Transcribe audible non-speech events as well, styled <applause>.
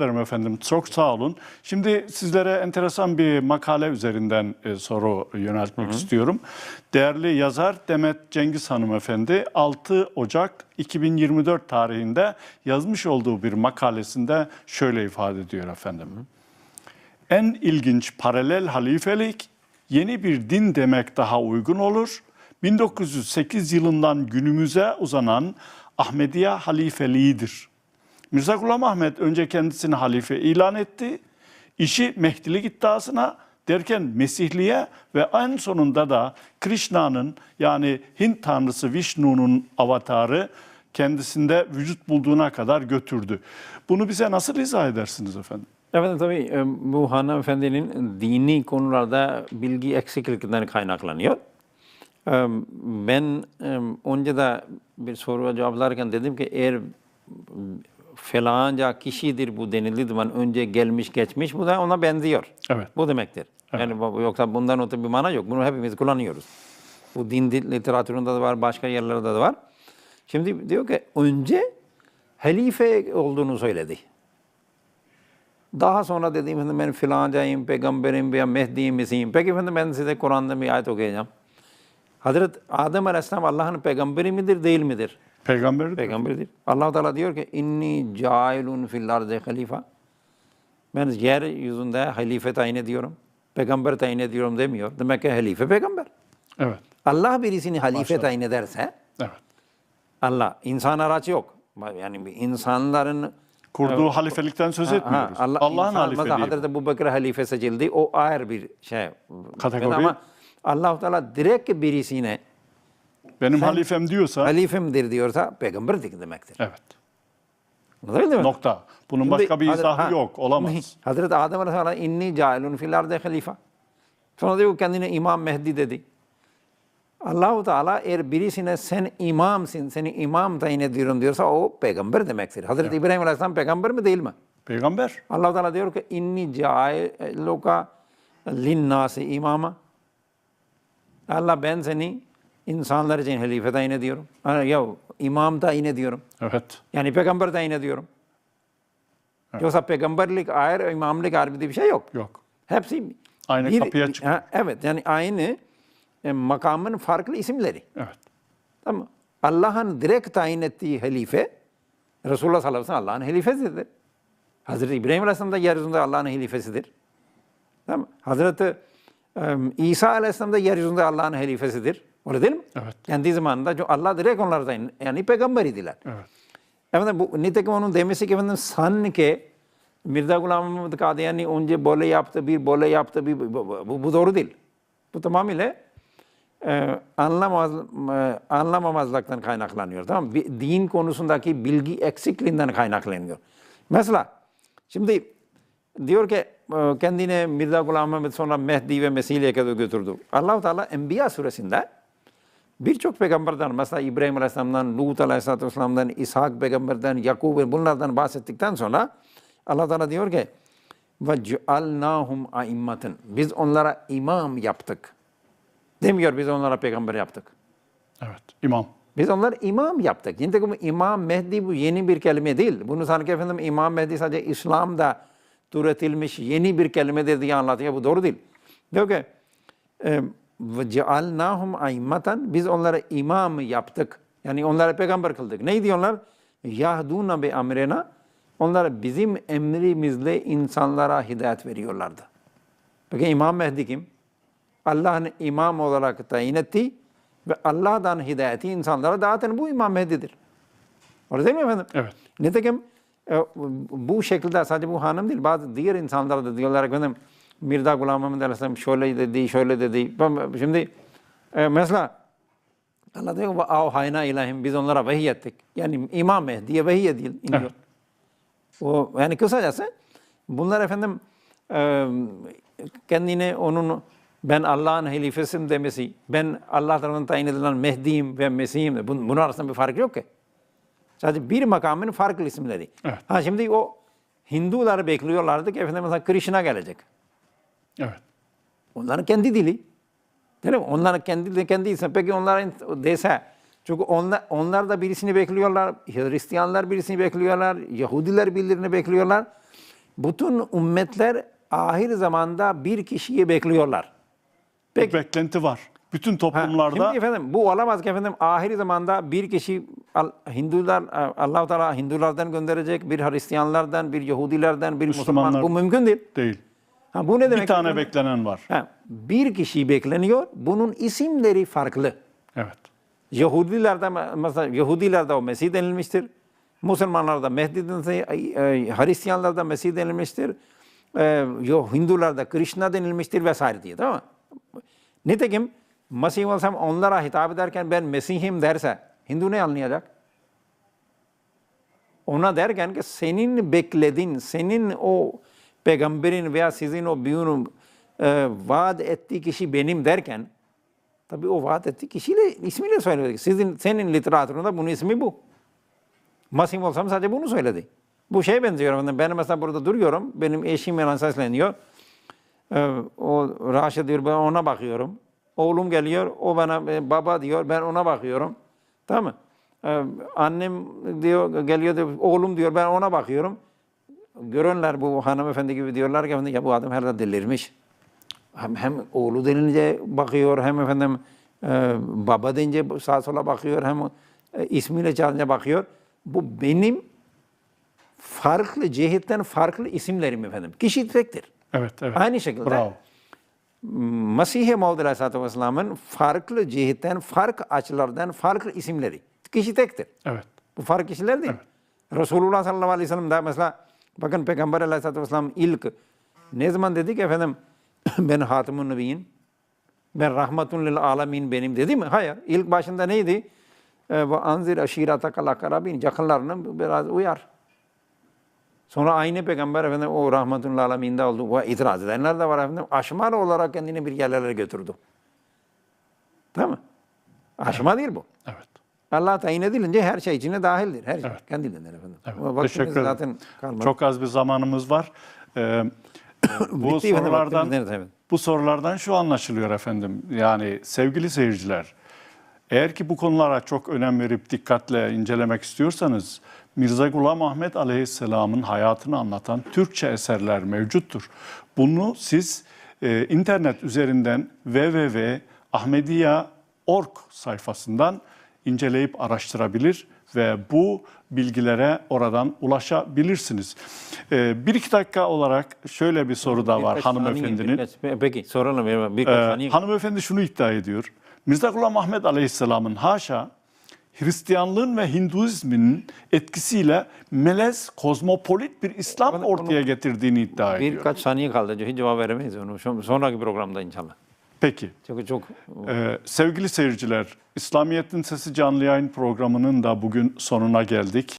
ederim efendim. Çok sağ olun. Şimdi sizlere enteresan bir makale üzerinden e, soru yöneltmek istiyorum. Değerli yazar Demet Cengiz hanımefendi 6 Ocak 2024 tarihinde yazmış olduğu bir makalesinde şöyle ifade ediyor efendim. En ilginç paralel halifelik yeni bir din demek daha uygun olur. 1908 yılından günümüze uzanan Ahmediye halifeliğidir. Mirza Gulam Ahmet önce kendisini halife ilan etti. İşi Mehdilik iddiasına derken Mesihliğe ve en sonunda da Krishna'nın yani Hint tanrısı Vishnu'nun avatarı kendisinde vücut bulduğuna kadar götürdü. Bunu bize nasıl izah edersiniz efendim? Efendim tabii e, bu hanımefendinin dini konularda bilgi eksikliğinden kaynaklanıyor. E, Ben e, önce de bir soruya cevaplarken dedim ki eğer falanca kişidir bu denildiği zaman önce gelmiş geçmiş bu da ona benziyor. Evet. Bu demektir. Yani bu- yoksa bundan öte bir mana yok. Bunu hepimiz kullanıyoruz. Bu din literatüründe de var, başka yerlerde de var. Şimdi diyor ki önce halife olduğunu söyledi. Daha sonra dedim efendim ben filancayım, peygamberim veya Mehdi'yim, Mesih'im. Peki efendim ben size Kur'an'da bir ayet okuyacağım. Hazret Adem Aleyhisselam Allah'ın peygamberi midir, değil midir? Peygamberi Peygamberidir. allah Teala diyor ki inni cailun fil ardı halifa. Ben yeryüzünde halife tayin ediyorum. Peygamber tayin ediyorum demiyor. Demek ki halife peygamber. Evet. Allah birisini halife tayin ederse Evet. Allah insan araç yok. Yani insanların Kurduğu halifelikten söz Ha, etmiyoruz. Allah, Allah'ın halifeliği. Hazreti Ebu Bekir halife seçildi. O ayrı bir şey. Kategori. Ama allah Teala direkt birisine Benim halifem diyorsa halifemdir diyorsa peygamberdir demektir. evet. Anlatabildim mi? Nokta. Bunun Şimdi başka bir Hazret- izahı ha, yok. Olamaz. Hazreti Adem Aleyhisselam inni cailun fil ardı halife. Sonra diyor kendine İmam Mehdi dedi. Allahu Teala eğer birisine sen imamsın, seni imam tayin ediyorum diyorsa o peygamber demektir. Hazreti İbrahim Aleyhisselam peygamber mi değil mi? Peygamber. Allah Teala diyor ki inni cailuka linnâsi imama. Allah ben seni insanlar için halife tayin ediyorum. Ya imam tayin ediyorum. Evet. Yani peygamber tayin ediyorum. Yoksa peygamberlik ayrı, imamlık ayrı bir şey yok. Yok. Hepsi Aynı kapıya çıkıyor. Ha, evet yani aynı e, makamın farklı isimleri. Evet. Tamam? Allah'ın direkt tayin ettiği halife Resulullah sallallahu aleyhi ve sellem Allah'ın halifesidir. Hazreti İbrahim Aleyhisselam da yeryüzünde Allah'ın halifesidir. Tamam? Hazreti e, İsa Aleyhisselam da yeryüzünde Allah'ın halifesidir. Öyle değil mi? Evet. Kendi zamanında Allah direkt onlara tayin yani peygamberiydiler. Evet. Efendim bu nitekim onun demesi ki efendim sanki Mirza Gulam Muhammad Kadiyani önce böyle yaptı, bir böyle yaptı, bir bu, bu, bu- doğru değil. Bu tamamıyla e, anlamaz, e, anlamamazlıktan kaynaklanıyor. Tamam mı? Din konusundaki bilgi eksikliğinden kaynaklanıyor. Mesela şimdi diyor ki e, kendine Mirza Gulam Muhammed sonra Mehdi ve kadar götürdü. allah Teala Enbiya suresinde Birçok peygamberden mesela İbrahim Aleyhisselam'dan, Lut Aleyhisselatü Vesselam'dan, İshak peygamberden, Yakub bunlardan bahsettikten sonra Allah Teala diyor ki ve cealnahum aimmaten. Biz onlara imam yaptık. Demiyor biz onlara peygamber yaptık. Evet. İmam. Biz onlara imam yaptık. Nitekim İmam Mehdi bu yeni bir kelime değil. Bunu sanki efendim İmam Mehdi sadece İslam'da türetilmiş yeni bir kelimedir diye anlatıyor. Bu doğru değil. Diyor ki e, ve cealnahum aimmaten biz onlara imam yaptık. Yani onlara peygamber kıldık. Ne diyorlar? Yahduna bi amrena. Onlar bizim emrimizle insanlara hidayet veriyorlardı. Peki İmam Mehdi kim? Allah'ın imam olarak tayin ettiği ve Allah'tan hidayeti insanlara dağıtan bu İmam Mehdi'dir. Öyle değil mi efendim? Evet. Nitekim e, bu şekilde sadece bu hanım değil bazı diğer insanlar da diyorlar efendim Mirza Gulam Muhammed Aleyhisselam şöyle dedi, şöyle dedi. Şimdi e, mesela Allah diyor ki av hayna ilahim biz onlara vahiy ettik. Yani İmam Mehdi'ye vahiy edil, iniyor. Evet. O yani kısacası bunlar efendim e, kendine onun ben Allah'ın halifesim demesi, ben Allah tarafından tayin edilen Mehdi'yim ve Mesih'im bunun, bunun arasında bir fark yok ki. Sadece bir makamın farklı isimleri. Evet. Ha şimdi o Hindular bekliyorlardı ki efendim mesela Krishna gelecek. Evet. Onların kendi dili. Değil mi? Onların kendi kendi ismi. Peki onların dese, çünkü onlar, onlar da birisini bekliyorlar. Hristiyanlar birisini bekliyorlar. Yahudiler birilerini bekliyorlar. bütün ümmetler ahir zamanda bir kişiyi bekliyorlar. Bir beklenti var. Bütün Ha, toplumlarda Şimdi efendim bu olamaz ki efendim ahir zamanda bir kişi Hindular Allah Teala Hindulardan gönderecek, bir Hristiyanlardan, bir Yahudilerden, bir Müslüman. Müslümanlar- Bu mümkün değil. değil. Ha, bu ne demek? Bir tane efendim? beklenen var. Ha, bir kişi bekleniyor. Bunun isimleri farklı. Evet. Yahudilerde mesela Yahudilerde o Mesih denilmiştir. Müslümanlarda Mehdi denilmiştir. Hristiyanlarda Mesih denilmiştir. E, yo- Hindularda Krishna denilmiştir vesaire diye tamam mı? Nitekim Mesih olsam onlara hitap ederken ben Mesih'im derse Hindu ne anlayacak? Ona derken ki senin beklediğin, senin o peygamberin veya sizin o büyünün e, vaat ettiği kişi benim derken Tabii o vaat ettiği kişiyle ismiyle söyledi. Sizin senin literatüründe bunun ismi bu. Masih olsam sadece bunu söyledi. Bu şeye benziyor. Ben mesela burada duruyorum. Benim eşim bana sesleniyor. Ee, o Raşit diyor ben ona bakıyorum. Oğlum geliyor. O bana e, baba diyor. Ben ona bakıyorum. Tamam mı? Ee, annem diyor geliyor diyor. Oğlum diyor ben ona bakıyorum. Görenler bu hanımefendi gibi diyorlar ki ya bu adam herhalde delirmiş hem, hem oğlu denince bakıyor hem efendim e, baba deyince sağa sola bakıyor hem e, ismiyle çağırınca bakıyor. Bu benim farklı cihetten farklı isimlerim efendim. Kişi tektir. Evet, evet. Aynı şekilde Bravo. Mesih-i Maud Aleyhisselatü Vesselam'ın farklı cihetten, farklı açılardan farklı isimleri. Kişi tektir. Evet. Bu farklı kişiler değil. Resulullah sallallahu aleyhi ve sellem de mesela bakın Peygamber aleyhisselatü vesselam ilk ne zaman dedi ki efendim <laughs> ben Hatimun Nebiyin, ben rahmetun lil alemin benim dedi mi? Hayır. İlk başında neydi? Ve anzir aşiratakal akarabin. Yakınlarını biraz uyar. Sonra aynı peygamber efendim o rahmetun lil aleminde oldu. Ve itiraz edenler de var efendim. Aşmal olarak kendini bir yerlere götürdü. Tamam mı? Aşma değil bu. Allah tayin edilince her şey içine dahildir. Her şey Evet. kendiliğinden efendim. Evet. Ama Teşekkür ederim. zaten kalmadı. Çok az bir zamanımız var. Ee, <coughs> bu Bitti efendim, sorulardan vaktimiz nerede? Evet. bu sorulardan şu anlaşılıyor efendim. Yani sevgili seyirciler, eğer ki bu konulara çok önem verip dikkatle incelemek istiyorsanız Mirza Gulam Ahmet Aleyhisselam'ın hayatını anlatan Türkçe eserler mevcuttur. Bunu siz e, internet üzerinden www.ahmediya.org sayfasından inceleyip araştırabilir ve bu bilgilere oradan ulaşabilirsiniz. E, bir iki dakika olarak şöyle bir soru da var Birkaç saniye, hanımefendinin. birkaç- peki soralım. Birkaç Ee, saniye. hanımefendi şunu iddia ediyor. Mirza Ghulam Ahmet Aleyhisselam'ın haşa Hristiyanlığın ve Hinduizmin etkisiyle melez, kozmopolit bir İslam Onu- ortaya getirdiğini iddia ediyor. Birkaç saniye kaldı. Hiç cevap veremeyiz onu. Sonraki programda inşallah. Peki. Çok çok Ee, sevgili seyirciler, İslamiyet'in Sesi canlı yayın programının da bugün sonuna geldik.